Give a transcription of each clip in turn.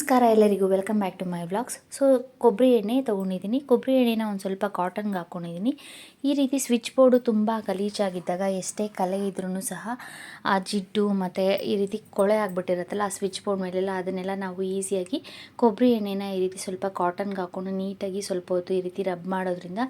ನಮಸ್ಕಾರ ಎಲ್ಲರಿಗೂ welcome back to my vlogs so ಕೊಬ್ಬರಿ ಎಣ್ಣೆ ತೊಗೊಂಡಿದ್ದೀನಿ. ಕೊಬ್ಬರಿ ಎಣ್ಣೆನ ಒಂದು ಸ್ವಲ್ಪ ಕಾಟನ್ಗೆ ಹಾಕ್ಕೊಂಡಿದ್ದೀನಿ ಈ ರೀತಿ ಸ್ವಿಚ್ ಬೋರ್ಡು ತುಂಬ ಗಲೀಜಾಗಿದ್ದಾಗ ಎಷ್ಟೇ ಕಲೆ ಇದ್ರೂ ಸಹ ಆ ಜಿಡ್ಡು ಮತ್ತು ಈ ರೀತಿ ಕೊಳೆ ಆಗಿಬಿಟ್ಟಿರುತ್ತಲ್ಲ, ಆ ಸ್ವಿಚ್ ಬೋರ್ಡ್ ಮೇಲೆಲ್ಲ ಅದನ್ನೆಲ್ಲ ನಾವು ಈಸಿಯಾಗಿ ಕೊಬ್ಬರಿ ಎಣ್ಣೆನ ಈ ರೀತಿ ಸ್ವಲ್ಪ ಕಾಟನ್ಗೆ ಹಾಕ್ಕೊಂಡು ನೀಟಾಗಿ ಸ್ವಲ್ಪ ಹೊತ್ತು ಈ ರೀತಿ ರಬ್ ಮಾಡೋದ್ರಿಂದ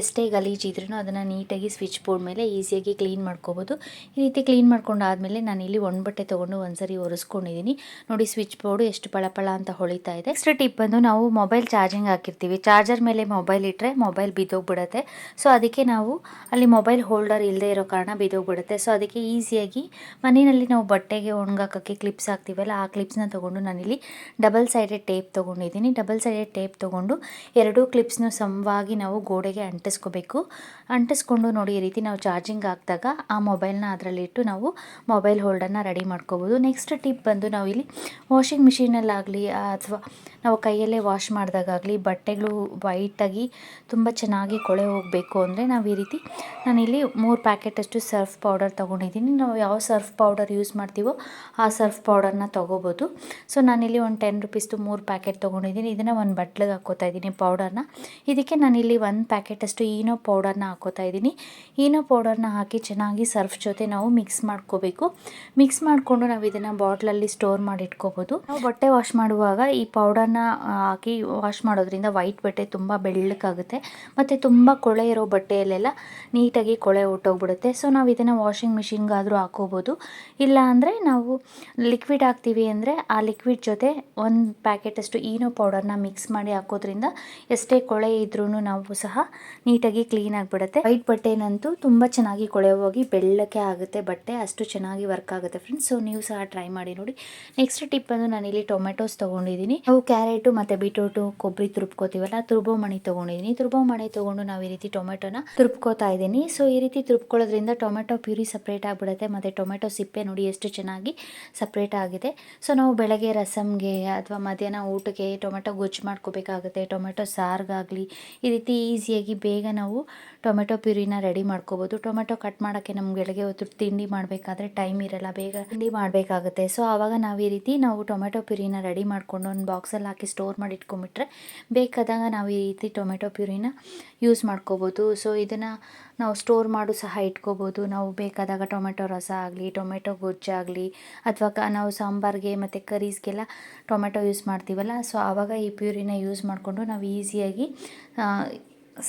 ಎಷ್ಟೇ ಗಲೀಜಿದ್ರೂ ಅದನ್ನು ನೀಟಾಗಿ ಸ್ವಿಚ್ ಬೋರ್ಡ್ ಮೇಲೆ ಈಸಿಯಾಗಿ ಕ್ಲೀನ್ ಮಾಡ್ಕೋಬೋದು. ಈ ರೀತಿ ಕ್ಲೀನ್ ಮಾಡ್ಕೊಂಡಾದ್ಮೇಲೆ ನಾನು ಇಲ್ಲಿ ಒಣಬಟ್ಟೆ ತೊಗೊಂಡು ಒಂದ್ಸರಿ ಒರೆಸ್ಕೊಂಡಿದ್ದೀನಿ. ನೋಡಿ ಸ್ವಿಚ್ ಬೋರ್ಡು ಎಷ್ಟು ಪಳಪಳ ಅಂತ ಹೊಳಿತಾ ಇದೆ. ನೆಕ್ಸ್ಟ್ ಟಿಪ್ ಬಂದು ನಾವು ಮೊಬೈಲ್ ಚಾರ್ಜಿಂಗ್ ಹಾಕಿರ್ತೀವಿ. ಚಾರ್ಜರ್ ಮೇಲೆ ಮೊಬೈಲ್ ಇಟ್ಟರೆ ಮೊಬೈಲ್ ಬಿದ್ದೋಗ್ಬಿಡುತ್ತೆ. ಸೊ ಅದಕ್ಕೆ ನಾವು ಅಲ್ಲಿ ಮೊಬೈಲ್ ಹೋಲ್ಡರ್ ಇಲ್ಲದೆ ಇರೋ ಕಾರಣ ಬಿದ್ದೋಗ್ಬಿಡುತ್ತೆ. ಸೊ ಅದಕ್ಕೆ ಈಸಿಯಾಗಿ ಮನೆಯಲ್ಲಿ ನಾವು ಬಟ್ಟೆಗೆ ಒಣಗಾಕೋಕ್ಕೆ ಕ್ಲಿಪ್ಸ್ ಹಾಕ್ತೀವಲ್ಲ, ಆ ಕ್ಲಿಪ್ಸ್ನ ತೊಗೊಂಡು ನಾನಿಲ್ಲಿ ಡಬಲ್ ಸೈಡೆಡ್ ಟೇಪ್ ತೊಗೊಂಡಿದ್ದೀನಿ. ಡಬಲ್ ಸೈಡೆಡ್ ಟೇಪ್ ತೊಗೊಂಡು ಎರಡೂ ಕ್ಲಿಪ್ಸ್ನು ಸಮವಾಗಿ ನಾವು ಗೋಡೆಗೆ ಅಂಟಿಸ್ಕೋಬೇಕು. ಅಂಟಿಸ್ಕೊಂಡು ನೋಡಿ, ಈ ರೀತಿ ನಾವು ಚಾರ್ಜಿಂಗ್ ಹಾಕಿದಾಗ ಆ ಮೊಬೈಲ್ನ ಅದರಲ್ಲಿಟ್ಟು ನಾವು ಮೊಬೈಲ್ ಹೋಲ್ಡರ್ನ ರೆಡಿ ಮಾಡ್ಕೋಬೋದು. ನೆಕ್ಸ್ಟ್ ಟಿಪ್ ಬಂದು ನಾವು ಇಲ್ಲಿ ವಾಷಿಂಗ್ ಮಿಷಿನಲ್ಲಾಗಲಿ ಅಥವಾ ನಾವು ಕೈಯಲ್ಲೇ ವಾಶ್ ಮಾಡಿದಾಗಲಿ ಬಟ್ಟೆಗಳು ವೈಟಾಗಿ ತುಂಬ ಚೆನ್ನಾಗಿ ಕೊಳೆ ಹೋಗಬೇಕು ಅಂದರೆ ನಾವು ಈ ರೀತಿ ನಾನಿಲ್ಲಿ ಮೂರು ಪ್ಯಾಕೆಟಷ್ಟು ಸರ್ಫ್ ಪೌಡರ್ ತೊಗೊಂಡಿದ್ದೀನಿ. ನಾವು ಯಾವ ಸರ್ಫ್ ಪೌಡರ್ ಯೂಸ್ ಮಾಡ್ತೀವೋ ಆ ಸರ್ಫ್ ಪೌಡರ್ನ ತೊಗೋಬೋದು. ಸೊ ನಾನಿಲ್ಲಿ ಒಂದು ಟೆನ್ ರುಪೀಸ್ದು ಮೂರು ಪ್ಯಾಕೆಟ್ ತೊಗೊಂಡಿದ್ದೀನಿ. ಇದನ್ನು ಒಂದು ಬಟ್ಲಿಗೆ ಹಾಕೋತಾ ಇದ್ದೀನಿ ಪೌಡರ್ನ ಇದಕ್ಕೆ ನಾನಿಲ್ಲಿ ಒಂದು ಪ್ಯಾಕೆಟಷ್ಟು ಈನೋ ಪೌಡರ್ನ ಹಾಕೋತಾ ಇದ್ದೀನಿ. ಈನೋ ಪೌಡರ್ನ ಹಾಕಿ ಚೆನ್ನಾಗಿ ಸರ್ಫ್ ಜೊತೆ ನಾವು ಮಿಕ್ಸ್ ಮಾಡ್ಕೋಬೇಕು. ಮಿಕ್ಸ್ ಮಾಡಿಕೊಂಡು ನಾವು ಇದನ್ನು ಬಾಟ್ಲಲ್ಲಿ ಸ್ಟೋರ್ ಮಾಡಿ ಇಟ್ಕೋಬೋದು ನಾವು ಬಟ್ಟೆ ವಾಶ್ ಮಾಡುವಾಗ ಈ ಪೌಡರ್ನ ಹಾಕಿ ವಾಶ್ ಮಾಡೋದ್ರಿಂದ ವೈಟ್ ಬಟ್ಟೆ ತುಂಬ ಬೆಳ್ಳಕ್ಕಾಗುತ್ತೆ ಮತ್ತು ತುಂಬ ಕೊಳೆ ಇರೋ ಬಟ್ಟೆಯಲ್ಲೆಲ್ಲ ನೀಟಾಗಿ ಕೊಳೆ ಹೊಟ್ಟೋಗ್ಬಿಡುತ್ತೆ ಸೊ ನಾವು ಇದನ್ನು ವಾಷಿಂಗ್ ಮಿಷಿನ್ಗಾದರೂ ಹಾಕೋಬೋದು. ಇಲ್ಲ ಅಂದರೆ ನಾವು ಲಿಕ್ವಿಡ್ ಹಾಕ್ತೀವಿ ಅಂದರೆ ಆ ಲಿಕ್ವಿಡ್ ಜೊತೆ ಒಂದು ಪ್ಯಾಕೆಟಷ್ಟು ಈನೋ ಪೌಡರ್ನ ಮಿಕ್ಸ್ ಮಾಡಿ ಹಾಕೋದ್ರಿಂದ ಎಷ್ಟೇ ಕೊಳೆ ಇದ್ರೂ ನಾವು ಸಹ ನೀಟಾಗಿ ಕ್ಲೀನ್ ಆಗಿಬಿಡುತ್ತೆ. ವೈಟ್ ಬಟ್ಟೆನಂತೂ ತುಂಬ ಚೆನ್ನಾಗಿ ಕೊಳೆ ಹೋಗಿ ಬೆಳ್ಳಕ್ಕೆ ಆಗುತ್ತೆ ಬಟ್ಟೆ. ಅಷ್ಟು ಚೆನ್ನಾಗಿ ವರ್ಕ್ ಆಗುತ್ತೆ ಫ್ರೆಂಡ್ಸ್ ಸೊ ನೀವು ಸಹ ಟ್ರೈ ಮಾಡಿ ನೋಡಿ. ನೆಕ್ಸ್ಟ್ ಟಿಪ್ ಬಂದು ನಾನಿಲ್ಲಿ ಟೊಮೆಟೊಸ್ ತೊಗೊಂಡಿದ್ದೀನಿ. ನಾವು ಕ್ಯಾರೆಟು ಮತ್ತು ಬೀಟ್ರೂಟು, ಕೊಬ್ಬರಿ ತುರುಪ್ಕೋತೀವಲ್ಲ ತುರ್ಬೋ ಮಣಿ ತೊಗೊಂಡಿದ್ದೀನಿ. ತುರ್ಬೋ ತೊಗೊಂಡು ನಾವು ಈ ರೀತಿ ಟೊಮೆಟೊನ ತುರ್ಬ್ಕೋತಾ ಇದ್ದೀನಿ. ಸೊ, ಈ ರೀತಿ ತುರ್ಬ್ಕೊಳ್ಳೋದ್ರಿಂದ ಟೊಮೆಟೊ ಪ್ಯೂರಿ ಸಪ್ರೇಟ್ ಆಗಿಬಿಡುತ್ತೆ. ಮತ್ತು ಟೊಮೆಟೊ ಸಿಪ್ಪೆ ನೋಡಿ ಎಷ್ಟು ಚೆನ್ನಾಗಿ ಸಪ್ರೇಟ್ ಆಗಿದೆ. ಸೊ, ನಾವು ಬೆಳಗ್ಗೆ ರಸಮ್ಗೆ ಅಥವಾ ಮಧ್ಯಾಹ್ನ ಊಟಕ್ಕೆ ಟೊಮೆಟೊ ಗೊಜ್ಜು ಮಾಡ್ಕೋಬೇಕಾಗುತ್ತೆ. ಟೊಮೆಟೊ ಸಾರಿಗಾಗಲಿ. ಈ ರೀತಿ ಈಸಿಯಾಗಿ ಬೇಗ ನಾವು ಟೊಮೆಟೊ ಪ್ಯೂರಿನ ರೆಡಿ ಮಾಡ್ಕೋಬೋದು. ಟೊಮೆಟೊ ಕಟ್ ಮಾಡೋಕ್ಕೆ ನಮ್ಗೆ ಬೆಳಗ್ಗೆ ಹೊತ್ತು ತಿಂಡಿ ಮಾಡಬೇಕಾದ್ರೆ ಟೈಮ್ ಇರಲ್ಲ, ಬೇಗ ತಿಂಡಿ ಮಾಡಬೇಕಾಗುತ್ತೆ. ಸೊ ಆವಾಗ ನಾವು ಈ ರೀತಿ ನಾವು ಟೊಮೆಟೊ ಪ್ಯೂರಿನ ರೆಡಿ ಮಾಡಿಕೊಂಡು ಒಂದು ಬಾಕ್ಸಲ್ಲಿ ಹಾಕಿ ಸ್ಟೋರ್ ಮಾಡಿ ಇಟ್ಕೊಂಬಿಟ್ರೆ ಬೇಕಾದಾಗ ನಾವು ಈ ರೀತಿ ಟೊಮೆಟೊ ಪ್ಯೂರಿನ ಯೂಸ್ ಮಾಡ್ಕೋಬೋದು. ಸೊ ಇದನ್ನು ನಾವು ಸ್ಟೋರ್ ಮಾಡು ಸಹ ಇಟ್ಕೋಬೋದು. ನಾವು ಬೇಕಾದಾಗ ಟೊಮೆಟೊ ರಸ ಆಗಲಿ, ಟೊಮೆಟೊ ಗೊಜ್ಜಾಗಲಿ ಅಥವಾ ಕ, ನಾವು ಸಾಂಬಾರಿಗೆ ಮತ್ತು ಕರೀಸ್ಗೆಲ್ಲ ಟೊಮೆಟೊ ಯೂಸ್ ಮಾಡ್ತೀವಲ್ಲ, ಸೊ, ಆವಾಗ ಈ ಪ್ಯೂರಿನ ಯೂಸ್ ಮಾಡಿಕೊಂಡು ನಾವು ಈಸಿಯಾಗಿ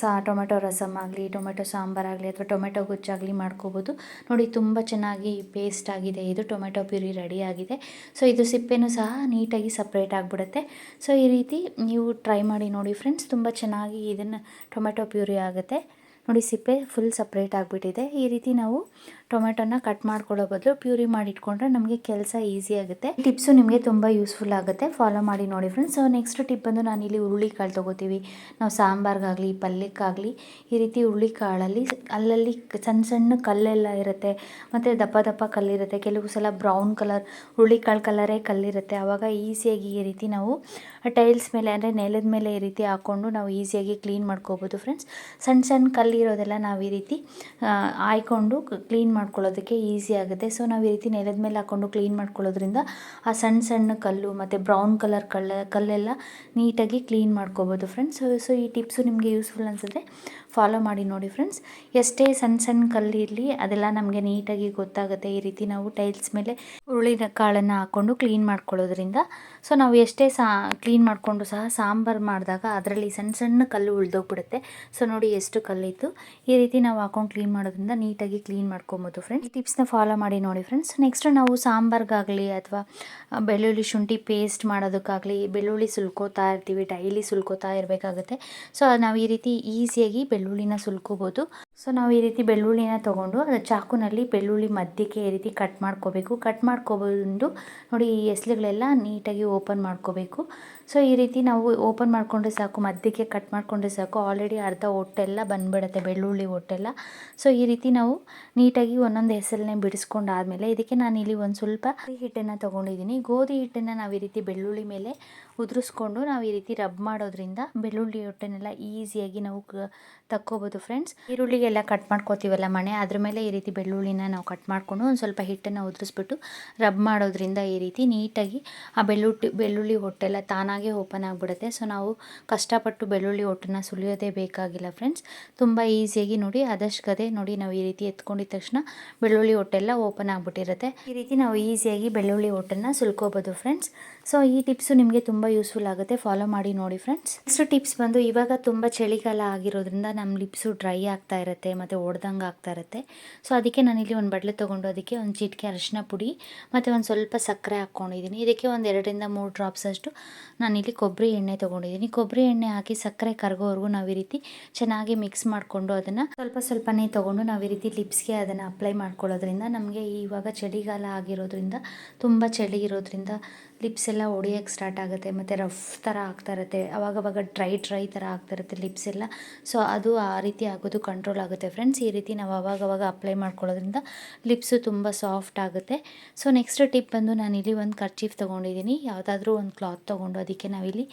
ಸಹ ಟೊಮೆಟೊ ರಸಮ್ ಆಗಲಿ, ಟೊಮೆಟೊ ಸಾಂಬಾರಾಗಲಿ ಅಥವಾ ಟೊಮೆಟೊ ಗೊಜ್ಜಾಗಲಿ ಮಾಡ್ಕೋಬೋದು. ನೋಡಿ, ತುಂಬ ಚೆನ್ನಾಗಿ ಪೇಸ್ಟ್ ಆಗಿದೆ. ಇದು ಟೊಮೆಟೊ ಪ್ಯೂರಿ ರೆಡಿ ಆಗಿದೆ. ಸೊ ಇದು ಸಿಪ್ಪೆನೂ ಸಹ ನೀಟಾಗಿ ಸಪ್ರೇಟ್ ಆಗಿಬಿಡುತ್ತೆ. ಸೊ ಈ ರೀತಿ ನೀವು ಟ್ರೈ ಮಾಡಿ ನೋಡಿ ಫ್ರೆಂಡ್ಸ್ ತುಂಬ ಚೆನ್ನಾಗಿ ಇದನ್ನು ಟೊಮೆಟೊ ಪ್ಯೂರಿ ಆಗುತ್ತೆ. ನೋಡಿ, ಸಿಪ್ಪೆ ಫುಲ್ ಸಪ್ರೇಟ್ ಆಗಿಬಿಟ್ಟಿದೆ. ಈ ರೀತಿ ನಾವು ಟೊಮೆಟೊನ ಕಟ್ ಮಾಡ್ಕೊಳ್ಳೋ ಬದಲು ಪ್ಯೂರಿ ಮಾಡಿ ಇಟ್ಕೊಂಡ್ರೆ ನಮಗೆ ಕೆಲಸ ಈಸಿ ಆಗುತ್ತೆ. ಟಿಪ್ಸು ನಿಮಗೆ ತುಂಬ ಯೂಸ್ಫುಲ್ ಆಗುತ್ತೆ. ಫಾಲೋ ಮಾಡಿ ನೋಡಿ ಫ್ರೆಂಡ್ಸ್ ಸೊ ನೆಕ್ಸ್ಟ್ ಟಿಪ್ ಬಂದು ನಾನಿಲ್ಲಿ ಹುರುಳಿಕಾಳು ತೊಗೋತೀವಿ. ನಾವು ಸಾಂಬಾರ್ಗಾಗಲಿ, ಪಲ್ಯಕ್ಕಾಗಲಿ ಈ ರೀತಿ ಹುರುಳಿಕಾಳಲ್ಲಿ ಅಲ್ಲಲ್ಲಿ ಸಣ್ಣ ಸಣ್ಣ ಕಲ್ಲೆಲ್ಲ ಇರುತ್ತೆ. ಮತ್ತು ದಪ್ಪ ದಪ್ಪ ಕಲ್ಲಿರುತ್ತೆ. ಕೆಲವು ಸಲ ಬ್ರೌನ್ ಕಲರ್, ಹುರುಳಿಕಾಳು ಕಲರೇ ಕಲ್ಲಿರುತ್ತೆ. ಆವಾಗ ಈಸಿಯಾಗಿ ಈ ರೀತಿ ನಾವು ಟೈಲ್ಸ್ ಮೇಲೆ ಅಂದರೆ ನೆಲದ ಮೇಲೆ ಈ ರೀತಿ ಹಾಕ್ಕೊಂಡು ನಾವು ಈಸಿಯಾಗಿ ಕ್ಲೀನ್ ಮಾಡ್ಕೋಬೋದು ಫ್ರೆಂಡ್ಸ್ ಸಣ್ಣ ಸಣ್ಣ ಕಲ್ಲಿರೋದೆಲ್ಲ ನಾವು ಈ ರೀತಿ ಆಯ್ಕೊಂಡು ಕ್ಲೀನ್ ಮಾಡ್ಕೊಳ್ಳೋದಕ್ಕೆ ಈಸಿ ಆಗುತ್ತೆ. ಸೊ ನಾವು ಈ ರೀತಿ ನೆಲದ ಮೇಲೆ ಹಾಕ್ಕೊಂಡು ಕ್ಲೀನ್ ಮಾಡ್ಕೊಳ್ಳೋದ್ರಿಂದ ಆ ಸಣ್ಣ ಸಣ್ಣ ಕಲ್ಲು ಮತ್ತು ಬ್ರೌನ್ ಕಲರ್ ಕಲ್ಲ ಕಲ್ಲೆಲ್ಲ ನೀಟಾಗಿ ಕ್ಲೀನ್ ಮಾಡ್ಕೋಬೋದು ಫ್ರೆಂಡ್ಸ್ ಸೊ ಈ ಟಿಪ್ಸು ನಿಮಗೆ ಯೂಸ್ಫುಲ್ ಅನಿಸಿದ್ರೆ ಫಾಲೋ ಮಾಡಿ ನೋಡಿ ಫ್ರೆಂಡ್ಸ್ ಎಷ್ಟೇ ಸಣ್ಣ ಸಣ್ಣ ಕಲ್ಲು ಇರಲಿ, ಅದೆಲ್ಲ ನಮಗೆ ನೀಟಾಗಿ ಗೊತ್ತಾಗುತ್ತೆ. ಈ ರೀತಿ ನಾವು ಟೈಲ್ಸ್ ಮೇಲೆ ಹುರುಳಿನ ಕಾಳನ್ನು ಹಾಕ್ಕೊಂಡು ಕ್ಲೀನ್ ಮಾಡ್ಕೊಳ್ಳೋದ್ರಿಂದ. ಸೊ ನಾವು ಎಷ್ಟೇ ಸಾ ಕ್ಲೀನ್ ಮಾಡಿಕೊಂಡು ಸಹ ಸಾಂಬಾರು ಮಾಡಿದಾಗ ಅದರಲ್ಲಿ ಸಣ್ಣ ಸಣ್ಣ ಕಲ್ಲು ಉಳಿದೋಗ್ಬಿಡುತ್ತೆ. ಸೊ ನೋಡಿ ಎಷ್ಟು ಕಲ್ಲಿತ್ತು. ಈ ರೀತಿ ನಾವು ಹಾಕೊಂಡು ಕ್ಲೀನ್ ಮಾಡೋದ್ರಿಂದ ನೀಟಾಗಿ ಕ್ಲೀನ್ ಮಾಡ್ಕೊಬೋದು. ಫ್ರೆಂಡ್ಸ್ ಈ ಟಿಪ್ಸ್ನ ಫಾಲೋ ಮಾಡಿ ನೋಡಿ ಫ್ರೆಂಡ್ಸ್ ನೆಕ್ಸ್ಟ್ ನಾವು ಸಾಂಬಾರ್ಗಾಗಲಿ ಅಥವಾ ಬೆಳ್ಳುಳ್ಳಿ ಶುಂಠಿ ಪೇಸ್ಟ್ ಮಾಡೋದಕ್ಕಾಗಲಿ, ಬೆಳ್ಳುಳ್ಳಿ ಸುಲ್ಕೋತಾ ಇರ್ತೀವಿ ಡೈಲಿ ಸುಲ್ಕೋತಾ ಇರಬೇಕಾಗುತ್ತೆ. ಸೊ ನಾವು ಈ ರೀತಿ ಈಸಿಯಾಗಿ ಬೆಳ್ಳುಳ್ಳಿನ ಸುಲ್ಕೋಬೋದು. ಸೊ ನಾವು ಈ ರೀತಿ ಬೆಳ್ಳುಳ್ಳಿನ ತೊಗೊಂಡು, ಅದು ಚಾಕುನಲ್ಲಿ ಬೆಳ್ಳುಳ್ಳಿ ಮಧ್ಯಕ್ಕೆ ಈ ರೀತಿ ಕಟ್ ಮಾಡ್ಕೋಬೇಕು. ಕಟ್ ಮಾಡ್ಕೊಬಂದು ನೋಡಿ ಈ ಎಸ್ಲುಗಳೆಲ್ಲ ನೀಟಾಗಿ ಓಪನ್ ಮಾಡ್ಕೋಬೇಕು. ಸೊ ಈ ರೀತಿ ನಾವು ಓಪನ್ ಮಾಡಿಕೊಂಡ್ರೆ ಸಾಕು, ಮಧ್ಯಕ್ಕೆ ಕಟ್ ಮಾಡಿಕೊಂಡ್ರೆ ಸಾಕು. ಆಲ್ರೆಡಿ ಅರ್ಧ ಹೊಟ್ಟೆಲ್ಲ ಬಂದ್ಬಿಡುತ್ತೆ, ಬೆಳ್ಳುಳ್ಳಿ ಹೊಟ್ಟೆಲ್ಲ. ಸೊ ಈ ರೀತಿ ನಾವು ನೀಟಾಗಿ ಒಂದೊಂದು ಹೆಸರನ್ನೇ ಬಿಡಿಸ್ಕೊಂಡಾದ್ಮೇಲೆ ಇದಕ್ಕೆ ನಾನು ಇಲ್ಲಿ ಒಂದು ಸ್ವಲ್ಪ ಹಿಟ್ಟನ್ನು ತೊಗೊಂಡಿದ್ದೀನಿ. ಗೋಧಿ ಹಿಟ್ಟನ್ನು ನಾವು ಈ ರೀತಿ ಬೆಳ್ಳುಳ್ಳಿ ಮೇಲೆ ಉದುರಿಸ್ಕೊಂಡು ನಾವು ಈ ರೀತಿ ರಬ್ ಮಾಡೋದ್ರಿಂದ ಬೆಳ್ಳುಳ್ಳಿ ಹೊಟ್ಟೆನೆಲ್ಲ ಈಸಿಯಾಗಿ ನಾವು ತಕ್ಕೋಬೋದು ಫ್ರೆಂಡ್ಸ್ ಈರುಳ್ಳಿಗೆಲ್ಲ ಕಟ್ ಮಾಡ್ಕೋತೀವಲ್ಲ ಮಣೆ, ಅದ್ರ ಮೇಲೆ ಈ ರೀತಿ ಬೆಳ್ಳುಳ್ಳಿನ ನಾವು ಕಟ್ ಮಾಡಿಕೊಂಡು ಒಂದು ಸ್ವಲ್ಪ ಹಿಟ್ಟನ್ನು ಉದುರಿಸ್ಬಿಟ್ಟು ರಬ್ ಮಾಡೋದ್ರಿಂದ ಈ ರೀತಿ ನೀಟಾಗಿ ಆ ಬೆಳ್ಳುಟ್ಟಿ, ಬೆಳ್ಳುಳ್ಳಿ ಹೊಟ್ಟೆಲ್ಲ ತಾನಾಗೇ ಓಪನ್ ಆಗಿಬಿಡುತ್ತೆ. ಸೊ, ನಾವು ಕಷ್ಟಪಟ್ಟು ಬೆಳ್ಳುಳ್ಳಿ ಹೊಟ್ಟನ್ನ ಸುಲಿಯೋದೇ ಬೇಕಾಗಿಲ್ಲ ಫ್ರೆಂಡ್ಸ್. ತುಂಬ ಈಸಿಯಾಗಿ ನೋಡಿ, ಆದಷ್ಟು ಗದೆ ನೋಡಿ ನಾವು ಈ ರೀತಿ ಎತ್ಕೊಂಡಿದ ತಕ್ಷಣ ಬೆಳ್ಳುಳ್ಳಿ ಒಟ್ಟೆಲ್ಲ ಓಪನ್ ಆಗಿಬಿಟ್ಟಿರುತ್ತೆ. ಈ ರೀತಿ ನಾವು ಈಸಿಯಾಗಿ ಬೆಳ್ಳುಳ್ಳಿ ಹೊಟ್ಟನ್ನ ಸುಲ್ಕೋಬೋದು ಫ್ರೆಂಡ್ಸ್. ಸೊ, ಈ ಟಿಪ್ಸು ನಿಮಗೆ ತುಂಬ ಯೂಸ್ಫುಲ್ ಆಗುತ್ತೆ. ಫಾಲೋ ಮಾಡಿ ನೋಡಿ ಫ್ರೆಂಡ್ಸ್. ನೆಕ್ಸ್ಟ್ ಟಿಪ್ಸ್ ಬಂದು, ಇವಾಗ ತುಂಬ ಚಳಿಗಾಲ ಆಗಿರೋದ್ರಿಂದ ನಮ್ಮ ಲಿಪ್ಸು ಡ್ರೈ ಆಗ್ತಾ ಇರುತ್ತೆ, ಮತ್ತು ಒಡ್ದಂಗೆ ಆಗ್ತಾ ಇರುತ್ತೆ. ಸೊ, ಅದಕ್ಕೆ ನಾನಿಲ್ಲಿ ಒಂದು ಬಟ್ಲೆ ತೊಗೊಂಡು ಅದಕ್ಕೆ ಒಂದು ಚಿಟಿಕೆ ಅರಿಶಿನ ಪುಡಿ, ಮತ್ತು ಒಂದು ಸ್ವಲ್ಪ ಸಕ್ಕರೆ ಹಾಕ್ಕೊಂಡಿದ್ದೀನಿ ಇದಕ್ಕೆ ಒಂದು ಎರಡರಿಂದ ಮೂರು ಡ್ರಾಪ್ಸ್ ಅಷ್ಟು ನಾನಿಲ್ಲಿ ಕೊಬ್ಬರಿ ಎಣ್ಣೆ ತೊಗೊಂಡಿದ್ದೀನಿ. ಕೊಬ್ಬರಿ ಎಣ್ಣೆ ಹಾಕಿ ಸಕ್ಕರೆ ಕರಗೋವರೆಗೂ ನಾವು ಈ ರೀತಿ ಚೆನ್ನಾಗಿ ಮಿಕ್ಸ್ ಮಾಡಿಕೊಂಡು ಅದನ್ನು ಸ್ವಲ್ಪ ಸ್ವಲ್ಪನೇ ತೊಗೊಂಡು ನಾವು ಈ ರೀತಿ ಲಿಪ್ಸ್ಗೆ ಅದನ್ನು ಅಪ್ಲೈ ಮಾಡ್ಕೊಳ್ಳೋದ್ರಿಂದ ನಮಗೆ ಇವಾಗ ಚಳಿಗಾಲ ಆಗಿರೋದ್ರಿಂದ, ತುಂಬ ಚಳಿ ಇರೋದ್ರಿಂದ ಲಿಪ್ಸ್ ಎಲ್ಲ ಒಡೆಯೋಕ್ಕೆ ಸ್ಟಾರ್ಟ್ ಆಗುತ್ತೆ. ಮತ್ತು ರಫ್ ಥರ ಆಗ್ತಾ ಇರುತ್ತೆ. ಅವಾಗವಾಗ ಡ್ರೈ ಡ್ರೈ ಥರ ಆಗ್ತಾ ಇರುತ್ತೆ ಲಿಪ್ಸ್ ಎಲ್ಲ. ಸೊ ಅದು ಆ ರೀತಿ ಆಗೋದು ಕಂಟ್ರೋಲ್ ಆಗುತ್ತೆ. ಫ್ರೆಂಡ್ಸ್ ಈ ರೀತಿ ನಾವು ಅವಾಗವಾಗ ಅಪ್ಲೈ ಮಾಡ್ಕೊಳ್ಳೋದ್ರಿಂದ ಲಿಪ್ಸು ತುಂಬ ಸಾಫ್ಟ್ ಆಗುತ್ತೆ. ಸೊ ನೆಕ್ಸ್ಟ್ ಟಿಪ್ ಬಂದು ನಾನು ನಾನಿಲ್ಲಿ ಒಂದು ಕರ್ಚೀಫ್ ತೊಗೊಂಡಿದ್ದೀನಿ. ಯಾವುದಾದ್ರೂ ಒಂದು ಕ್ಲಾತ್ ತೊಗೊಂಡು ಅದಕ್ಕೆ ನಾವಿಲ್ಲಿ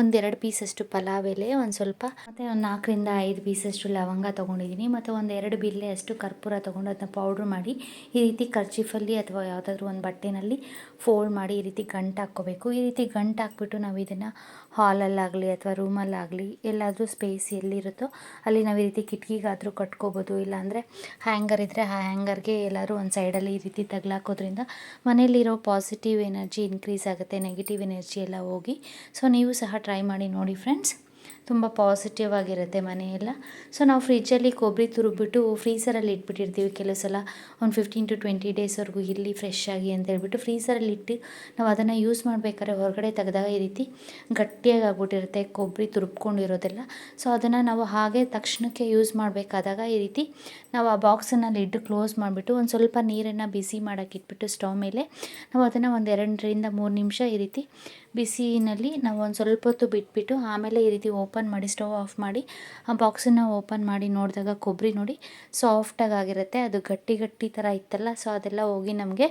ಒಂದೆರಡು ಪೀಸಷ್ಟು ಪಲಾವ್ ಎಲೆ, ಒಂದು ಸ್ವಲ್ಪ ಮತ್ತು ಒಂದು ನಾಲ್ಕರಿಂದ ಐದು ಪೀಸಷ್ಟು ಲವಂಗ ತೊಗೊಂಡಿದ್ದೀನಿ ಮತ್ತು ಒಂದು ಎರಡು ಬಿಲ್ಲೆ ಅಷ್ಟು ಕರ್ಪೂರ ತೊಗೊಂಡು ಅದನ್ನ ಪೌಡ್ರ್ ಮಾಡಿ ಈ ರೀತಿ ಕರ್ಚಿಫಲ್ಲಿ ಅಥವಾ ಯಾವುದಾದ್ರೂ ಒಂದು ಬಟ್ಟೆನಲ್ಲಿ ಫೋಲ್ಡ್ ಮಾಡಿ ಈ ರೀತಿ ಗಂಟು ಹಾಕ್ಕೋಬೇಕು. ಈ ರೀತಿ ಗಂಟು ಹಾಕ್ಬಿಟ್ಟು ನಾವು ಇದನ್ನು ಹಾಲಲ್ಲಾಗಲಿ ಅಥವಾ ರೂಮಲ್ಲಾಗಲಿ ಎಲ್ಲಾದರೂ ಸ್ಪೇಸ್ ಎಲ್ಲಿರುತ್ತೋ ಅಲ್ಲಿ ನಾವು ಈ ರೀತಿ ಕಿಟಕಿಗಾದರೂ ಕಟ್ಕೋಬೋದು. ಇಲ್ಲಾಂದರೆ ಹ್ಯಾಂಗರ್ ಇದ್ದರೆ ಆ ಹ್ಯಾಂಗರ್ಗೆ ಎಲ್ಲರೂ ಒಂದು ಸೈಡಲ್ಲಿ ಈ ರೀತಿ ತಗ್ಲಾಕೋದ್ರಿಂದ ಮನೆಯಲ್ಲಿರೋ ಪಾಸಿಟಿವ್ ಎನರ್ಜಿ ಇನ್ಕ್ರೀಸ್ ಆಗುತ್ತೆ ನೆಗೆಟಿವ್ ಎನರ್ಜಿ ಎಲ್ಲ ಹೋಗಿ ಸೊ ನೀವು ಸಹ ಟ್ರೈ ಮಾಡಿ ನೋಡಿ ಫ್ರೆಂಡ್ಸ್ ತುಂಬ ಪಾಸಿಟಿವ್ ಆಗಿರುತ್ತೆ ಮನೆಯೆಲ್ಲ ಸೊ ನಾವು ಫ್ರಿಜ್ಜಲ್ಲಿ ಕೊಬ್ಬರಿ ತುರುಬಿಟ್ಟು ಫ್ರೀಸರಲ್ಲಿ ಇಟ್ಬಿಟ್ಟಿರ್ತೀವಿ ಕೆಲವು ಸಲ. ಒಂದು ಫಿಫ್ಟೀನ್ ಟು ಟ್ವೆಂಟಿ ಡೇಸ್ವರೆಗೂ ಇಲ್ಲಿ ಫ್ರೆಶ್ ಆಗಿ ಅಂತ ಹೇಳ್ಬಿಟ್ಟು ಫ್ರೀಸರಲ್ಲಿ ಇಟ್ಟು ನಾವು ಅದನ್ನು ಯೂಸ್ ಮಾಡಬೇಕಾದ್ರೆ ಹೊರಗಡೆ ತೆಗೆದಾಗ ಈ ರೀತಿ ಗಟ್ಟಿಯಾಗಿ ಆಗ್ಬಿಟ್ಟಿರುತ್ತೆ ಕೊಬ್ಬರಿ ತುರುಬ್ಕೊಂಡಿರೋದೆಲ್ಲ ಸೊ ಅದನ್ನು ನಾವು ಹಾಗೆ ತಕ್ಷಣಕ್ಕೆ ಯೂಸ್ ಮಾಡಬೇಕಾದಾಗ ಈ ರೀತಿ ನಾವು ಆ ಬಾಕ್ಸನ್ನು ಲಿಡ್ ಕ್ಲೋಸ್ ಮಾಡಿಬಿಟ್ಟು ಒಂದು ಸ್ವಲ್ಪ ನೀರನ್ನು ಬಿಸಿ ಮಾಡೋಕ್ಕಿಟ್ಬಿಟ್ಟು ಸ್ಟವ್ ಮೇಲೆ ನಾವು ಅದನ್ನು ಒಂದು ಎರಡರಿಂದ ಮೂರು ನಿಮಿಷ ಈ ರೀತಿ ಬಿಸಿನಲ್ಲಿ ನಾವು ಒಂದು ಸ್ವಲ್ಪ ಹೊತ್ತು ಬಿಟ್ಬಿಟ್ಟು ಆಮೇಲೆ ಈ ರೀತಿ ಓಪನ್ ಮಾಡಿ ಸ್ಟವ್ ಆಫ್ ಮಾಡಿ ಆ ಬಾಕ್ಸನ್ನು ಓಪನ್ ಮಾಡಿ ನೋಡಿದಾಗ ಕೊಬ್ಬರಿ ನೋಡಿ ಸಾಫ್ಟಾಗಿ ಆಗಿರುತ್ತೆ. ಅದು ಗಟ್ಟಿ ಗಟ್ಟಿ ಥರ ಇತ್ತಲ್ಲ ಸೊ ಅದೆಲ್ಲ ಹೋಗಿ ನಮಗೆ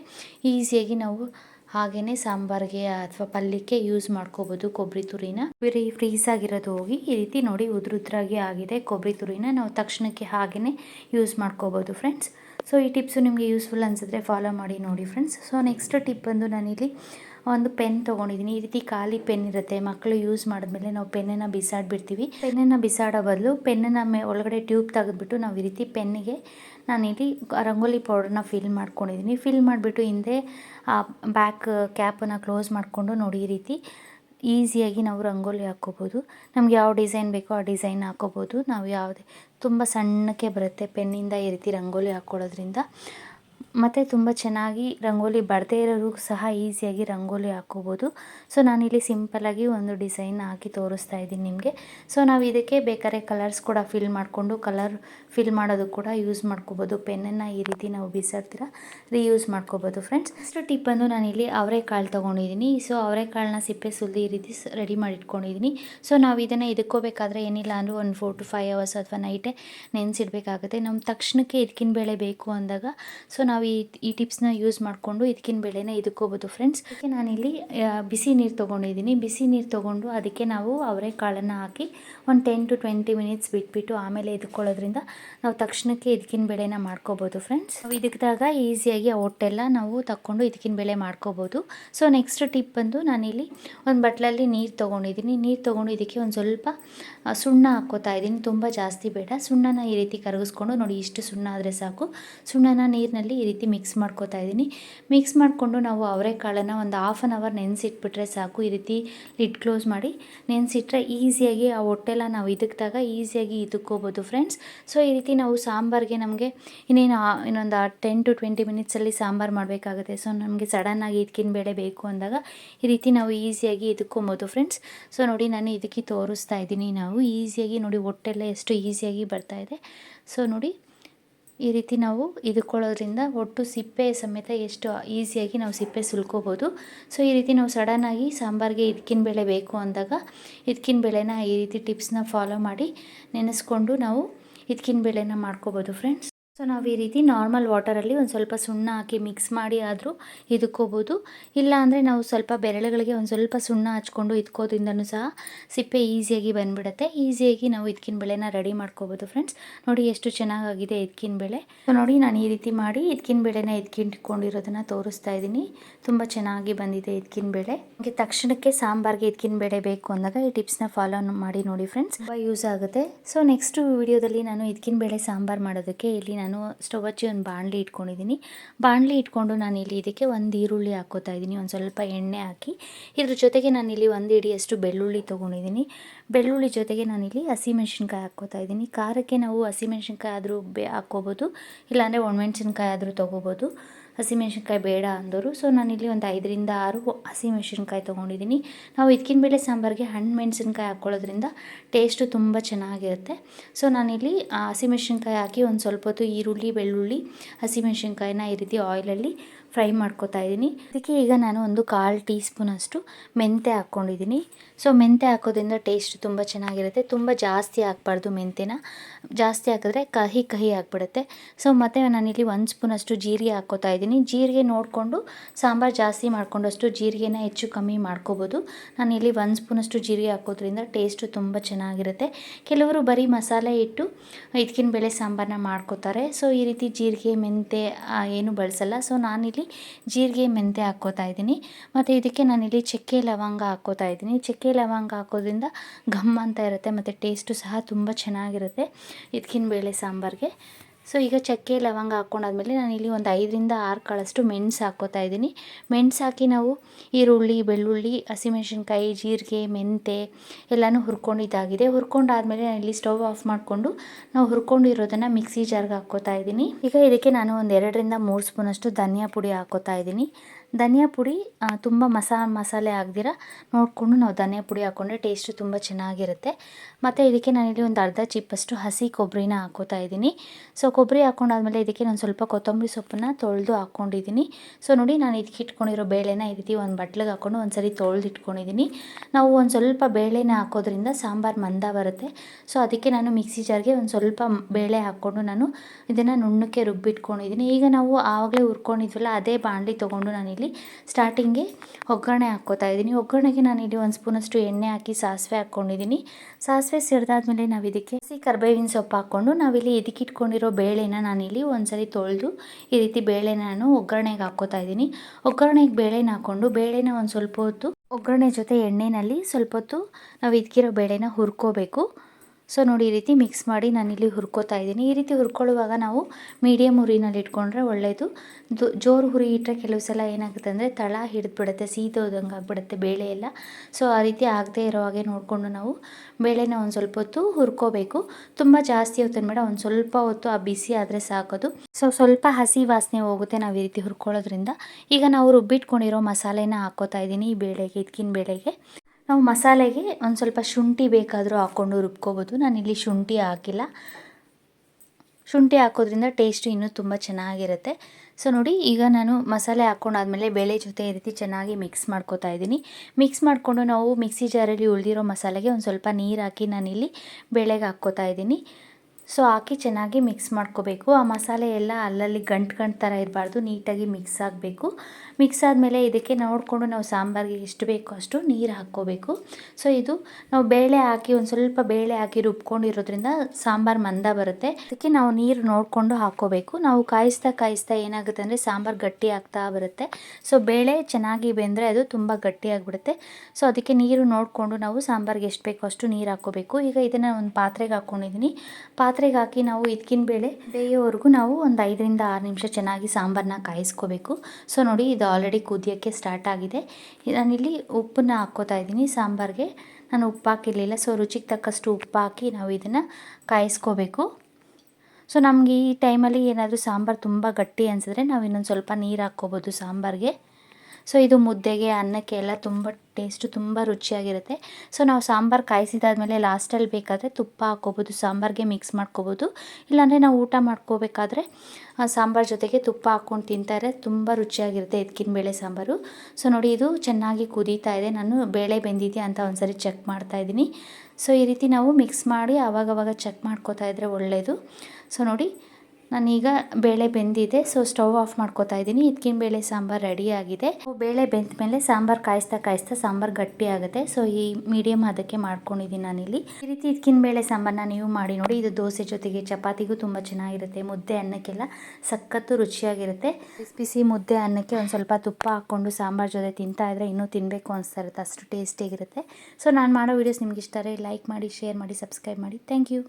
ಈಸಿಯಾಗಿ ನಾವು ಹಾಗೇ ಸಾಂಬಾರಿಗೆ ಅಥವಾ ಪಲ್ಯಕ್ಕೆ ಯೂಸ್ ಮಾಡ್ಕೋಬೋದು ಕೊಬ್ಬರಿ ತುರಿನ. ಬರೀ ಫ್ರೀಸ್ ಆಗಿರೋದು ಹೋಗಿ ಈ ರೀತಿ ನೋಡಿ ಉದ್ರುದ್ರಾಗಿ ಆಗಿದೆ ಕೊಬ್ಬರಿ ತುರಿನ. ನಾವು ತಕ್ಷಣಕ್ಕೆ ಹಾಗೆಯೇ ಯೂಸ್ ಮಾಡ್ಕೋಬೋದು ಫ್ರೆಂಡ್ಸ್ ಸೊ ಈ ಟಿಪ್ಸು ನಿಮಗೆ ಯೂಸ್ಫುಲ್ ಅನಿಸಿದ್ರೆ ಫಾಲೋ ಮಾಡಿ ನೋಡಿ ಫ್ರೆಂಡ್ಸ್ ಸೊ ನೆಕ್ಸ್ಟ್ ಟಿಪ್ ಬಂದು ನಾನಿಲ್ಲಿ ಒಂದು ಪೆನ್ ತೊಗೊಂಡಿದ್ದೀನಿ ಈ ರೀತಿ ಖಾಲಿ ಪೆನ್ ಇರುತ್ತೆ. ಮಕ್ಕಳು ಯೂಸ್ ಮಾಡಿದ್ಮೇಲೆ ನಾವು ಪೆನ್ನನ್ನು ಬಿಸಾಡ್ಬಿಡ್ತೀವಿ. ಪೆನ್ನನ್ನು ಬಿಸಾಡೋ ಬದಲು ಪೆನ್ನನ್ನು ಮೇ ಒಳಗಡೆ ಟ್ಯೂಬ್ ತೆಗೆದ್ಬಿಟ್ಟು ನಾವು ಈ ರೀತಿ ಪೆನ್ನಿಗೆ ನಾನಿಲ್ಲಿ ರಂಗೋಲಿ ಪೌಡ್ರನ್ನ ಫಿಲ್ ಮಾಡ್ಕೊಂಡಿದ್ದೀನಿ ಫಿಲ್ ಮಾಡಿಬಿಟ್ಟು ಹಿಂದೆ ಆ ಬ್ಯಾಕ್ ಕ್ಯಾಪನ್ನು ಕ್ಲೋಸ್ ಮಾಡಿಕೊಂಡು ನೋಡಿ ಈ ರೀತಿ ಈಸಿಯಾಗಿ ನಾವು ರಂಗೋಲಿ ಹಾಕ್ಕೋಬೋದು ನಮ್ಗೆ ಯಾವ ಡಿಸೈನ್ ಬೇಕೋ ಆ ಡಿಸೈನ್ ಹಾಕ್ಕೋಬೋದು ನಾವು ಯಾವುದೇ ತುಂಬ ಸಣ್ಣಕ್ಕೆ ಬರುತ್ತೆ ಪೆನ್ನಿಂದ ಈ ರೀತಿ ರಂಗೋಲಿ ಹಾಕ್ಕೊಳ್ಳೋದ್ರಿಂದ ಮತ್ತು ತುಂಬ ಚೆನ್ನಾಗಿ ರಂಗೋಲಿ ಬರದೇ ಇರೋರು ಸಹ ಈಸಿಯಾಗಿ ರಂಗೋಲಿ ಹಾಕ್ಕೋಬೋದು. ಸೊ ನಾನಿಲ್ಲಿ ಸಿಂಪಲಾಗಿ ಒಂದು ಡಿಸೈನ್ ಹಾಕಿ ತೋರಿಸ್ತಾ ಇದ್ದೀನಿ ನಿಮಗೆ. ಸೊ ನಾವು ಇದಕ್ಕೆ ಬೇಕಾದ್ರೆ ಕಲರ್ಸ್ ಕೂಡ ಫಿಲ್ ಮಾಡಿಕೊಂಡು ಕಲರ್ ಫಿಲ್ ಮಾಡೋದು ಕೂಡ ಯೂಸ್ ಮಾಡ್ಕೋಬೋದು. ಪೆನ್ನನ್ನು ಈ ರೀತಿ ನಾವು ಬಿಸಾಡ್ತೀರ ರೀಯೂಸ್ ಮಾಡ್ಕೋಬೋದು ಫ್ರೆಂಡ್ಸ್ ನೆಕ್ಸ್ಟ್ ಟಿಪ್ ಬಂದು ನಾನಿಲ್ಲಿ ಅವರೆಕಾಳು ತೊಗೊಂಡಿದ್ದೀನಿ. ಸೊ ಅವರೆಕಾಳನ್ನ ಸಿಪ್ಪೆ ಸುಲಿದು ಈ ರೀತಿ ರೆಡಿ ಮಾಡಿ ಇಟ್ಕೊಂಡಿದ್ದೀನಿ ಸೊ ನಾವು ಇದನ್ನು ಇದಕ್ಕೋಬೇಕಾದ್ರೆ ಏನಿಲ್ಲ ಅಂದರೂ ಒಂದು ಫೋರ್ ಟು ಫೈವ್ ಅವರ್ಸ್ ಅಥವಾ ನೈಟೇ ನೆನೆಸಿಡ್ಬೇಕಾಗುತ್ತೆ. ನಮ್ಮ ತಕ್ಷಣಕ್ಕೆ ಇದಕ್ಕಿನ ಬೇಳೆ ಬೇಕು ಅಂದಾಗ ಸೊ ನಾವು ಈ ಈ ಟಿಪ್ಸ್ನ ಯೂಸ್ ಮಾಡಿಕೊಂಡು ಇದಕ್ಕಿನ ಬೆಳೆನ ಇದಕ್ಕೋಬೋದು ಫ್ರೆಂಡ್ಸ್ ಅದಕ್ಕೆ ನಾನಿಲ್ಲಿ ಬಿಸಿ ನೀರು ತೊಗೊಂಡಿದ್ದೀನಿ. ಬಿಸಿ ನೀರು ತೊಗೊಂಡು ಅದಕ್ಕೆ ನಾವು ಅವರೆಕಾಳನ್ನು ಹಾಕಿ ಒಂದು ಟೆನ್ ಟು ಟ್ವೆಂಟಿ ಮಿನಿಟ್ಸ್ ಬಿಟ್ಬಿಟ್ಟು ಆಮೇಲೆ ಇದ್ಕೊಳ್ಳೋದ್ರಿಂದ ನಾವು ತಕ್ಷಣಕ್ಕೆ ಇದಕ್ಕಿನ ಬೆಳೆನ ಮಾಡ್ಕೋಬೋದು ಫ್ರೆಂಡ್ಸ್ ನಾವು ಇದಕ್ಕಿದಾಗ ಈಸಿಯಾಗಿ ಒಟ್ಟೆಲ್ಲ ನಾವು ತಕ್ಕೊಂಡು ಇದಕ್ಕಿನ ಬೆಳೆ ಮಾಡ್ಕೋಬೋದು. ಸೊ ನೆಕ್ಸ್ಟ್ ಟಿಪ್ ಬಂದು ನಾನಿಲ್ಲಿ ಒಂದು ಬಟ್ಲಲ್ಲಿ ನೀರು ತೊಗೊಂಡಿದ್ದೀನಿ. ನೀರು ತೊಗೊಂಡು ಇದಕ್ಕೆ ಒಂದು ಸ್ವಲ್ಪ ಸುಣ್ಣ ಹಾಕೋತಾ ಇದ್ದೀನಿ. ತುಂಬ ಜಾಸ್ತಿ ಬೇಡ. ಸುಣ್ಣನ ಈ ರೀತಿ ಕರಗಿಸ್ಕೊಂಡು ನೋಡಿ ಇಷ್ಟು ಸುಣ್ಣ ಆದರೆ ಸಾಕು. ಸುಣ್ಣನ ನೀರಿನಲ್ಲಿ ಈ ಮಿಕ್ಸ್ ಮಾಡ್ಕೋತಾ ಇದ್ದೀನಿ. ಮಿಕ್ಸ್ ಮಾಡಿಕೊಂಡು ನಾವು ಅವರೆಕಾಳನ್ನು ಒಂದು ಹಾಫ್ ಆನ್ ಅವರ್ ನೆನೆಸಿಟ್ಬಿಟ್ರೆ ಸಾಕು. ಈ ರೀತಿ ಲಿಡ್ ಕ್ಲೋಸ್ ಮಾಡಿ ನೆನೆಸಿಟ್ರೆ ಈಸಿಯಾಗಿ ಆ ಹೊಟ್ಟೆಲ್ಲ ನಾವು ಇದಕ್ಕಿದಾಗ ಈಸಿಯಾಗಿ ಇದಕ್ಕೋಬೋದು ಫ್ರೆಂಡ್ಸ್ ಸೊ ಈ ರೀತಿ ನಾವು ಸಾಂಬಾರಿಗೆ ನಮಗೆ ಇನ್ನೇನು, ಇನ್ನೊಂದು ಟೆನ್ ಟು ಟ್ವೆಂಟಿ ಮಿನಿಟ್ಸಲ್ಲಿ ಸಾಂಬಾರು ಮಾಡಬೇಕಾಗುತ್ತೆ. ಸೊ ನಮಗೆ ಸಡನ್ನಾಗಿ ಇದಕ್ಕಿನ ಬೇಳೆ ಬೇಕು ಅಂದಾಗ ಈ ರೀತಿ ನಾವು ಈಸಿಯಾಗಿ ಇದಕ್ಕೊಬೋದು ಫ್ರೆಂಡ್ಸ್ ಸೊ ನೋಡಿ ನಾನು ಇದಕ್ಕೆ ತೋರಿಸ್ತಾ ಇದ್ದೀನಿ. ನಾವು ಈಸಿಯಾಗಿ ನೋಡಿ ಹೊಟ್ಟೆಲ್ಲ ಎಷ್ಟು ಈಸಿಯಾಗಿ ಬರ್ತಾ ಇದೆ. ಸೊ ನೋಡಿ. ಈ ರೀತಿ ನಾವು ಇದ್ಕೊಳ್ಳೋದ್ರಿಂದ ಒಟ್ಟು ಸಿಪ್ಪೆ ಸಮೇತ ಎಷ್ಟು ಈಸಿಯಾಗಿ ನಾವು ಸಿಪ್ಪೆ ಸುಲ್ಕೋಬೋದು. ಸೊ, ಈ ರೀತಿ ನಾವು ಸಡನ್ನಾಗಿ ಸಾಂಬಾರಿಗೆ ಇದಕ್ಕಿನ ಬೇಳೆ ಬೇಕು ಅಂದಾಗ ಇದಕ್ಕಿನ ಬೇಳೆನ ಈ ರೀತಿ ಟಿಪ್ಸ್ನ ಫಾಲೋ ಮಾಡಿ ನೆನೆಸ್ಕೊಂಡು ನಾವು ಇದಕ್ಕಿನ ಬೇಳೆನ ಮಾಡ್ಕೋಬೋದು ಫ್ರೆಂಡ್ಸ್ ಸೊ ನಾವು ಈ ರೀತಿ ನಾರ್ಮಲ್ ವಾಟರಲ್ಲಿ ಒಂದು ಸ್ವಲ್ಪ ಸುಣ್ಣ ಹಾಕಿ ಮಿಕ್ಸ್ ಮಾಡಿ ಆದರೂ ಇದ್ಕೋಬೋದು. ಇಲ್ಲ ಅಂದರೆ ನಾವು ಸ್ವಲ್ಪ ಬೆರಳುಗಳಿಗೆ ಒಂದು ಸ್ವಲ್ಪ ಸುಣ್ಣ ಹಚ್ಕೊಂಡು ಇದ್ಕೋದ್ರಿಂದನೂ ಸಹ ಸಿಪ್ಪೆ ಈಸಿಯಾಗಿ ಬಂದುಬಿಡುತ್ತೆ. ಈಸಿಯಾಗಿ ನಾವು ಇದಕ್ಕಿನ ಬೆಳೆನ ರೆಡಿ ಮಾಡ್ಕೋಬೋದು ಫ್ರೆಂಡ್ಸ್ ನೋಡಿ ಎಷ್ಟು ಚೆನ್ನಾಗಾಗಿದೆ ಇದಕ್ಕಿನ ಬೆಳೆ. ಸೊ ನೋಡಿ ನಾನು ಈ ರೀತಿ ಮಾಡಿ ಇದಕ್ಕಿನ ಬೆಳೆನ ಇಟ್ಕೊಂಡಿರೋದನ್ನು ತೋರಿಸ್ತಾ ಇದ್ದೀನಿ. ತುಂಬ ಚೆನ್ನಾಗಿ ಬಂದಿದೆ ಇದಕ್ಕಿನ ಬೆಳೆ. ನಿಮಗೆ ತಕ್ಷಣಕ್ಕೆ ಸಾಂಬಾರ್ಗೆ ಇದಕ್ಕಿನ ಬೆಳೆ ಬೇಕು ಅಂದಾಗ ಈ ಟಿಪ್ಸ್ನ ಫಾಲೋ ಮಾಡಿ ನೋಡಿ ಫ್ರೆಂಡ್ಸ್ ತುಂಬ ಯೂಸ್ ಆಗುತ್ತೆ. ಸೊ ನೆಕ್ಸ್ಟ್ ವಿಡಿಯೋದಲ್ಲಿ ನಾನು ಇದಕ್ಕಿನ ಬೆಳೆ ಸಾಂಬಾರು ಮಾಡೋದಕ್ಕೆ ಇಲ್ಲಿ ನಾನು ಸ್ಟವ್ ಹಚ್ಚಿ ಒಂದು ಬಾಣಲಿ ಇಟ್ಕೊಂಡಿದ್ದೀನಿ. ಬಾಣಲಿ ಇಟ್ಕೊಂಡು ನಾನು ಇಲ್ಲಿ ಇದಕ್ಕೆ ಒಂದು ಈರುಳ್ಳಿ ಹಾಕೋತಾ ಇದ್ದೀನಿ. ಒಂದು ಸ್ವಲ್ಪ ಎಣ್ಣೆ ಹಾಕಿ ಇದ್ರ ಜೊತೆಗೆ ನಾನು ಇಲ್ಲಿ ಒಂದು ಇಡಿಯಷ್ಟು ಬೆಳ್ಳುಳ್ಳಿ ತೊಗೊಂಡಿದ್ದೀನಿ. ಬೆಳ್ಳುಳ್ಳಿ ಜೊತೆಗೆ ನಾನಿಲ್ಲಿ ಹಸಿಮೆಣ್ಸಿನ್ಕಾಯಿ ಹಾಕೋತಾ ಇದ್ದೀನಿ. ಖಾರಕ್ಕೆ ನಾವು ಹಸಿಮೆಣ್ಸಿನ್ಕಾಯಿ ಆದರೂ ಬೇ ಹಾಕ್ಕೋಬೋದು. ಇಲ್ಲಾಂದರೆ ಒಣಮೆಣ್ಸಿನ್ಕಾಯಿ ಆದರೂ ತೊಗೋಬೋದು. ಹಸಿಮೆಣ್ಸಿನ್ಕಾಯಿ ಬೇಡ ಅಂದರು. ಸೊ ನಾನಿಲ್ಲಿ ಒಂದು ಐದರಿಂದ ಆರು ಹಸಿಮೆಣ್ಸಿನ್ಕಾಯಿ ತೊಗೊಂಡಿದ್ದೀನಿ. ನಾವು ಇದಕ್ಕಿನ ಬೇಳೆ ಸಾಂಬಾರಿಗೆ ಹಣ್ಣು ಮೆಣಸಿನ್ಕಾಯಿ ಹಾಕ್ಕೊಳ್ಳೋದ್ರಿಂದ ಟೇಸ್ಟು ತುಂಬ ಚೆನ್ನಾಗಿರುತ್ತೆ. ಸೊ ನಾನಿಲ್ಲಿ ಹಸಿಮೆಣ್ಸಿನ್ಕಾಯಿ ಹಾಕಿ ಒಂದು ಸ್ವಲ್ಪ ಹೊತ್ತು ಈರುಳ್ಳಿ, ಬೆಳ್ಳುಳ್ಳಿ, ಹಸಿಮೆಣ್ಸಿನ್ಕಾಯಿನ ಈ ರೀತಿ ಆಯಿಲಲ್ಲಿ ಫ್ರೈ ಮಾಡ್ಕೋತಾ ಇದ್ದೀನಿ. ಅದಕ್ಕೆ ಈಗ ನಾನು ಒಂದು ಕಾಲು ಟೀ ಸ್ಪೂನಷ್ಟು ಮೆಂತೆ ಹಾಕ್ಕೊಂಡಿದ್ದೀನಿ. ಸೊ ಮೆಂತೆ ಹಾಕೋದ್ರಿಂದ ಟೇಸ್ಟ್ ತುಂಬ ಚೆನ್ನಾಗಿರುತ್ತೆ. ತುಂಬ ಜಾಸ್ತಿ ಹಾಕ್ಬಾರ್ದು ಮೆಂತೆನ ಜಾಸ್ತಿ ಹಾಕಿದ್ರೆ ಕಹಿ ಕಹಿ ಆಗಿಬಿಡುತ್ತೆ. ಸೊ ಮತ್ತು ನಾನಿಲ್ಲಿ ಒಂದು ಸ್ಪೂನಷ್ಟು ಜೀರಿಗೆ ಹಾಕ್ಕೋತಾ ಇದ್ದೀನಿ. ಜೀರಿಗೆ ನೋಡಿಕೊಂಡು ಸಾಂಬಾರು ಜಾಸ್ತಿ ಮಾಡ್ಕೊಂಡಷ್ಟು ಜೀರಿಗೆನ ಹೆಚ್ಚು ಕಮ್ಮಿ ಮಾಡ್ಕೋಬೋದು. ನಾನಿಲ್ಲಿ ಒಂದು ಸ್ಪೂನಷ್ಟು ಜೀರಿಗೆ ಹಾಕೋದ್ರಿಂದ ಟೇಸ್ಟು ತುಂಬ ಚೆನ್ನಾಗಿರುತ್ತೆ. ಕೆಲವರು ಬರೀ ಮಸಾಲೆ ಇಟ್ಟು ಇದಕ್ಕಿನ ಬೇಳೆ ಸಾಂಬಾರನ್ನ ಮಾಡ್ಕೋತಾರೆ. ಸೊ ಈ ರೀತಿ ಜೀರಿಗೆ ಮೆಂತೆ ಏನು ಬಳಸಲ್ಲ. ಸೊ ನಾನಿಲ್ಲಿ ಜೀರಿಗೆ ಮೆಂತೆ ಹಾಕ್ಕೋತಾ ಇದ್ದೀನಿ. ಮತ್ತು ಇದಕ್ಕೆ ನಾನಿಲ್ಲಿ ಚಕ್ಕೆ ಲವಂಗ ಹಾಕ್ಕೋತಾ ಇದ್ದೀನಿ. ಚಕ್ಕೆ ಲವಂಗ ಹಾಕೋದ್ರಿಂದ ಘಮ್ ಅಂತ ಇರುತ್ತೆ, ಮತ್ತು ಟೇಸ್ಟು ಸಹ ತುಂಬ ಚೆನ್ನಾಗಿರುತ್ತೆ. ಇದಕ್ಕಿನ ಬೇಳೆ ಸಾಂಬಾರಿಗೆ. ಸೊ ಈಗ ಚಕ್ಕೆ, ಲವಂಗ ಹಾಕ್ಕೊಂಡಾದ್ಮೇಲೆ ನಾನು ಇಲ್ಲಿ ಒಂದು ಐದರಿಂದ ಆರು ಕಾಳಷ್ಟು ಮೆಣ್ಸು ಹಾಕ್ಕೋತಾ ಇದ್ದೀನಿ. ಮೆಣಸು ಹಾಕಿ ನಾವು ಈರುಳ್ಳಿ, ಬೆಳ್ಳುಳ್ಳಿ, ಹಸಿಮೆಣ್ಸಿನ್ಕಾಯಿ, ಜೀರಿಗೆ, ಮೆಂತೆ ಎಲ್ಲನೂ ಹುರ್ಕೊಂಡಿದ್ದಾಗಿದೆ ಹುರ್ಕೊಂಡಾದ್ಮೇಲೆ ನಾನು ಇಲ್ಲಿ ಸ್ಟವ್ ಆಫ್ ಮಾಡಿಕೊಂಡು ನಾವು ಹುರ್ಕೊಂಡಿರೋದನ್ನು ಮಿಕ್ಸಿ ಜಾರ್ಗೆ ಹಾಕ್ಕೋತಾ ಇದ್ದೀನಿ. ಈಗ ಇದಕ್ಕೆ ನಾನು ಒಂದು ಎರಡರಿಂದ ಮೂರು ಸ್ಪೂನಷ್ಟು ಧನಿಯಾ ಪುಡಿ ಹಾಕ್ಕೋತಾ ಇದ್ದೀನಿ. ಧನಿಯಾ ಪುಡಿ ತುಂಬ ಮಸಾ, ಮಸಾಲೆ ಆಗದಿರ ನೋಡಿಕೊಂಡು ನಾವು ಧನಿಯಾ ಪುಡಿ ಹಾಕ್ಕೊಂಡ್ರೆ ಟೇಸ್ಟು ತುಂಬ ಚೆನ್ನಾಗಿರುತ್ತೆ. ಮತ್ತು ಇದಕ್ಕೆ ನಾನಿಲ್ಲಿ ಒಂದು ಅರ್ಧ ಚಿಪ್ಪಷ್ಟು ಹಸಿ ಕೊಬ್ಬರಿನ ಹಾಕೋತಾ ಇದ್ದೀನಿ. ಸೊ ಕೊಬ್ಬರಿ ಹಾಕ್ಕೊಂಡಾದ್ಮೇಲೆ ಇದಕ್ಕೆ ನಾನು ಸ್ವಲ್ಪ ಕೊತ್ತಂಬರಿ ಸೊಪ್ಪನ್ನು ತೊಳೆದು ಹಾಕ್ಕೊಂಡಿದ್ದೀನಿ ಸೊ ನೋಡಿ ನಾನು ಇದಕ್ಕೆ ಇಟ್ಕೊಂಡಿರೋ ಬೇಳೆನ ಈ ರೀತಿ ಒಂದು ಬಟ್ಲಿಗೆ ಹಾಕ್ಕೊಂಡು ಒಂದು ಸರಿ ತೊಳೆದು ಇಟ್ಕೊಂಡಿದ್ದೀನಿ. ನಾವು ಒಂದು ಸ್ವಲ್ಪ ಬೇಳೆನ ಹಾಕೋದ್ರಿಂದ ಸಾಂಬಾರು ಮಂದ ಬರುತ್ತೆ. ಸೊ ಅದಕ್ಕೆ ನಾನು ಮಿಕ್ಸಿ ಜಾರ್ಗೆ ಒಂದು ಸ್ವಲ್ಪ ಬೇಳೆ ಹಾಕ್ಕೊಂಡು ನಾನು ಇದನ್ನು ನುಣ್ಣಕ್ಕೆ ರುಬ್ಬಿಟ್ಕೊಂಡಿದ್ದೀನಿ. ಈಗ ನಾವು ಆವಾಗಲೇ ಹುರ್ಕೊಂಡಿದ್ವಲ್ಲ, ಅದೇ ಬಾಣಲಿ ತೊಗೊಂಡು ನಾನಿಲ್ಲಿ ಸ್ಟಾರ್ಟಿಂಗ್ಗೆ ಒಗ್ಗರಣೆ ಹಾಕ್ಕೋತಾ ಇದ್ದೀನಿ. ಒಗ್ಗರಣೆಗೆ ನಾನು ಇಲ್ಲಿ ಒಂದು ಸ್ಪೂನಷ್ಟು ಎಣ್ಣೆ ಹಾಕಿ ಸಾಸಿವೆ ಹಾಕ್ಕೊಂಡಿದ್ದೀನಿ. ಸಾಸಿವೆ ಸಿಡ್ದಾದ್ಮೇಲೆ ನಾವು ಇದಕ್ಕೆ ಹಸಿ ಕರ್ಬೇವಿನ ಸೊಪ್ಪು ಹಾಕ್ಕೊಂಡು ನಾವಿಲ್ಲಿ ಇದಕ್ಕೆ ಇಟ್ಕೊಂಡಿರೋ ಬೇಳೆನ ನಾನಿಲ್ಲಿ ಒಂದ್ಸರಿ ತೊಳೆದು ಈ ರೀತಿ ಬೇಳೆನ ನಾನು ಒಗ್ಗರಣೆಗೆ ಹಾಕ್ಕೋತಾ ಇದ್ದೀನಿ. ಒಗ್ಗರಣೆಗೆ ಬೇಳೆನ ಹಾಕ್ಕೊಂಡು ಬೇಳೆನ ಒಂದು ಸ್ವಲ್ಪ ಹೊತ್ತು ಒಗ್ಗರಣೆ ಜೊತೆ ಎಣ್ಣೆಯಲ್ಲಿ ಸ್ವಲ್ಪ ಹೊತ್ತು ನಾವು ಇದಕ್ಕಿರೋ ಬೇಳೆನ ಹುರ್ಕೋಬೇಕು. ಸೊ ನೋಡಿ, ಈ ರೀತಿ ಮಿಕ್ಸ್ ಮಾಡಿ ನಾನಿಲ್ಲಿ ಹುರ್ಕೋತಾ ಇದ್ದೀನಿ. ಈ ರೀತಿ ಹುರ್ಕೊಳ್ಳುವಾಗ ನಾವು ಮೀಡಿಯಮ್ ಹುರಿನಲ್ಲಿ ಇಟ್ಕೊಂಡ್ರೆ ಒಳ್ಳೆಯದು ಜೋರು ಹುರಿ ಇಟ್ಟರೆ ಕೆಲವು ಸಲ ಏನಾಗುತ್ತೆ ಅಂದರೆ ತಳ ಹಿಡಿದ್ಬಿಡುತ್ತೆ, ಸೀದೋದಂಗೆ ಆಗಿಬಿಡುತ್ತೆ, ಬೇಳೆ ಎಲ್ಲ. ಸೊ ಆ ರೀತಿ ಆಗದೇ ಇರೋ ಹಾಗೆ ನೋಡಿಕೊಂಡು ನಾವು ಬೇಳೆನ ಒಂದು ಸ್ವಲ್ಪ ಹೊತ್ತು ಹುರ್ಕೋಬೇಕು. ತುಂಬ ಜಾಸ್ತಿ ಹೊತ್ತು ಬೇಡ, ಒಂದು ಸ್ವಲ್ಪ ಹೊತ್ತು ಆ ಬಿಸಿ ಆದರೆ ಸಾಕೋದು. ಸೊ ಸ್ವಲ್ಪ ಹಸಿ ವಾಸನೆ ಹೋಗುತ್ತೆ ನಾವು ಈ ರೀತಿ ಹುರ್ಕೊಳ್ಳೋದ್ರಿಂದ. ಈಗ ನಾವು ರುಬ್ಬಿಟ್ಕೊಂಡಿರೋ ಮಸಾಲೆನ ಹಾಕೋತಾ ಇದ್ದೀನಿ ಈ ಬೇಳೆಗೆ ಇದಕ್ಕಿನ ಬೇಳೆಗೆ. ನಾವು ಮಸಾಲೆಗೆ ಒಂದು ಸ್ವಲ್ಪ ಶುಂಠಿ ಬೇಕಾದರೂ ಹಾಕ್ಕೊಂಡು ರುಬ್ಕೋಬೋದು. ನಾನಿಲ್ಲಿ ಶುಂಠಿ ಹಾಕಿಲ್ಲ. ಶುಂಠಿ ಹಾಕೋದ್ರಿಂದ ಟೇಸ್ಟ್ ಇನ್ನೂ ತುಂಬ ಚೆನ್ನಾಗಿರುತ್ತೆ. ಸೊ ನೋಡಿ, ಈಗ ನಾನು ಮಸಾಲೆ ಹಾಕ್ಕೊಂಡಾದ್ಮೇಲೆ ಬೇಳೆ ಜೊತೆ ಈ ರೀತಿ ಚೆನ್ನಾಗಿ ಮಿಕ್ಸ್ ಮಾಡ್ಕೋತಾ ಇದ್ದೀನಿ. ಮಿಕ್ಸ್ ಮಾಡಿಕೊಂಡು ನಾವು ಮಿಕ್ಸಿ ಜಾರಲ್ಲಿ ಉಳಿದಿರೋ ಮಸಾಲೆಗೆ ಒಂದು ಸ್ವಲ್ಪ ನೀರು ಹಾಕಿ ನಾನಿಲ್ಲಿ ಬೇಳೆಗೆ ಹಾಕ್ಕೋತಾ ಇದ್ದೀನಿ. ಸೊ ಹಾಕಿ ಚೆನ್ನಾಗಿ ಮಿಕ್ಸ್ ಮಾಡ್ಕೋಬೇಕು. ಆ ಮಸಾಲೆ ಎಲ್ಲ ಅಲ್ಲಲ್ಲಿ ಗಂಟು ಗಂಟು ಥರ ಇರಬಾರ್ದು, ನೀಟಾಗಿ ಮಿಕ್ಸ್ ಆಗಬೇಕು. ಮಿಕ್ಸ್ ಆದಮೇಲೆ ಇದಕ್ಕೆ ನೋಡಿಕೊಂಡು ನಾವು ಸಾಂಬಾರಿಗೆ ಎಷ್ಟು ಬೇಕೋ ಅಷ್ಟು ನೀರು ಹಾಕ್ಕೋಬೇಕು. ಸೊ ಇದು ನಾವು ಬೇಳೆ ಹಾಕಿ ಒಂದು ಸ್ವಲ್ಪ ಬೇಳೆ ಹಾಕಿ ರುಬ್ಕೊಂಡಿರೋದ್ರಿಂದ ಸಾಂಬಾರು ಮಂದ ಬರುತ್ತೆ. ಅದಕ್ಕೆ ನಾವು ನೀರು ನೋಡಿಕೊಂಡು ಹಾಕ್ಕೋಬೇಕು. ನಾವು ಕಾಯಿಸ್ತಾ ಕಾಯಿಸ್ತಾ ಏನಾಗುತ್ತೆ ಅಂದರೆ ಸಾಂಬಾರು ಗಟ್ಟಿ ಆಗ್ತಾ ಬರುತ್ತೆ. ಸೊ ಬೇಳೆ ಚೆನ್ನಾಗಿ ಬೆಂದರೆ ಅದು ತುಂಬ ಗಟ್ಟಿಯಾಗಿಬಿಡುತ್ತೆ ಸೊ ಅದಕ್ಕೆ ನೀರು ನೋಡಿಕೊಂಡು ನಾವು ಸಾಂಬಾರಿಗೆ ಎಷ್ಟು ಬೇಕೋ ಅಷ್ಟು ನೀರು ಹಾಕ್ಕೋಬೇಕು. ಈಗ ಇದನ್ನು ಒಂದು ಪಾತ್ರೆಗೆ ಹಾಕ್ಕೊಂಡಿದ್ದೀನಿ ಪಾತ್ರೆಗೆ ಹಾಕಿ ನಾವು ಇದಕ್ಕಿನ ಬೇಳೆ ಬೇಯೋವರೆಗೂ ನಾವು ಒಂದು ಐದರಿಂದ ಆರು ನಿಮಿಷ ಚೆನ್ನಾಗಿ ಸಾಂಬಾರನ್ನ ಕಾಯಿಸ್ಕೋಬೇಕು. ಸೊ ನೋಡಿ ಇದು ಆಲ್ರೆಡಿ ಕುದಿಯೋಕ್ಕೆ ಸ್ಟಾರ್ಟ್ ಆಗಿದೆ. ನಾನಿಲ್ಲಿ ಉಪ್ಪನ್ನ ಹಾಕ್ಕೋತಾ ಇದ್ದೀನಿ, ಸಾಂಬಾರಿಗೆ. ನಾನು ಉಪ್ಪು ಹಾಕಿರಲಿಲ್ಲ ಸೊ ರುಚಿಗೆ ತಕ್ಕಷ್ಟು ಉಪ್ಪು ಹಾಕಿ ನಾವು ಇದನ್ನು ಕಾಯಿಸ್ಕೋಬೇಕು. ಸೊ ನಮಗೆ ಈ ಟೈಮಲ್ಲಿ ಏನಾದರೂ ಸಾಂಬಾರು ತುಂಬ ಗಟ್ಟಿ ಅನಿಸಿದ್ರೆ ನಾವು ಇನ್ನೊಂದು ಸ್ವಲ್ಪ ನೀರು ಹಾಕ್ಕೋಬೋದು ಸಾಂಬಾರಿಗೆ. ಸೊ ಇದು ಮುದ್ದೆಗೆ ಅನ್ನಕ್ಕೆ ಎಲ್ಲ ತುಂಬ ಟೇಸ್ಟು ತುಂಬ ರುಚಿಯಾಗಿರುತ್ತೆ. ಸೊ ನಾವು ಸಾಂಬಾರು ಕಾಯಿಸಿದಾದ್ಮೇಲೆ ಲಾಸ್ಟಲ್ಲಿ ಬೇಕಾದರೆ ತುಪ್ಪ ಹಾಕ್ಕೋಬೋದು, ಸಾಂಬಾರಿಗೆ ಮಿಕ್ಸ್ ಮಾಡ್ಕೋಬೋದು. ಇಲ್ಲಾಂದರೆ ನಾವು ಊಟ ಮಾಡ್ಕೋಬೇಕಾದ್ರೆ ಸಾಂಬಾರು ಜೊತೆಗೆ ತುಪ್ಪ ಹಾಕ್ಕೊಂಡು ತಿಂತಾರೆ. ತುಂಬ ರುಚಿಯಾಗಿರುತ್ತೆ ಎದ್ಕಿನ ಬೇಳೆ ಸಾಂಬಾರು. ಸೊ ನೋಡಿ, ಇದು ಚೆನ್ನಾಗಿ ಕುದೀತಾ ಇದೆ. ನಾನು ಬೇಳೆ ಬೆಂದಿದೆಯಾ ಅಂತ ಒಂದ್ಸರಿ ಚೆಕ್ ಮಾಡ್ತಾ ಇದ್ದೀನಿ. ಸೊ ಈ ರೀತಿ ನಾವು ಮಿಕ್ಸ್ ಮಾಡಿ ಆವಾಗವಾಗ ಚೆಕ್ ಮಾಡ್ಕೋತಾ ಇದ್ದರೆ ಒಳ್ಳೆಯದು ಸೊ ನೋಡಿ ನಾನೀಗ ಬೇಳೆ ಬೆಂದಿದೆ ಸೊ ಸ್ಟವ್ ಆಫ್ ಮಾಡ್ಕೋತಾ ಇದ್ದೀನಿ. ಇದಕ್ಕಿನ ಬೇಳೆ ಸಾಂಬಾರ್ ರೆಡಿ ಆಗಿದೆ. ಬೇಳೆ ಬೆಂದ ಮೇಲೆ ಸಾಂಬಾರ್ ಕಾಯಿಸ್ತಾ ಕಾಯಿಸ್ತಾ ಸಾಂಬಾರ್ ಗಟ್ಟಿ ಆಗುತ್ತೆ. ಸೊ ಈ ಮೀಡಿಯಂ ಅದಕ್ಕೆ ಮಾಡ್ಕೊಂಡಿದ್ದೀನಿ ನಾನಿಲ್ಲಿ. ಈ ರೀತಿ ಇದಕ್ಕಿನ ಬೇಳೆ ಸಾಂಬಾರನ್ನ ನೀವು ಮಾಡಿ ನೋಡಿ. ಇದು ದೋಸೆ ಜೊತೆಗೆ ಚಪಾತಿಗೂ ತುಂಬ ಚೆನ್ನಾಗಿರುತ್ತೆ. ಮುದ್ದೆ ಅನ್ನಕ್ಕೆಲ್ಲ ಸಖತ್ತು ರುಚಿಯಾಗಿರುತ್ತೆ. ಬಿಸಿ ಬಿಸಿ ಮುದ್ದೆ ಅನ್ನಕ್ಕೆ ಒಂದು ಸ್ವಲ್ಪ ತುಪ್ಪ ಹಾಕ್ಕೊಂಡು ಸಾಂಬಾರ್ ಜೊತೆ ತಿಂತಾ ಇದ್ರೆ ಇನ್ನೂ ತಿನ್ನಬೇಕು ಅನಿಸ್ತಾ ಇರುತ್ತೆ. ಅಷ್ಟು ಟೇಸ್ಟಿಯಾಗಿರುತ್ತೆ ಸೊ ನಾನು ಮಾಡೋ ವೀಡಿಯೋಸ್ ನಿಮ್ಗೆ ಇಷ್ಟ ಲೈಕ್ ಮಾಡಿ ಶೇರ್ ಮಾಡಿ ಸಬ್ಸ್ಕ್ರೈಬ್ ಮಾಡಿ. Thank you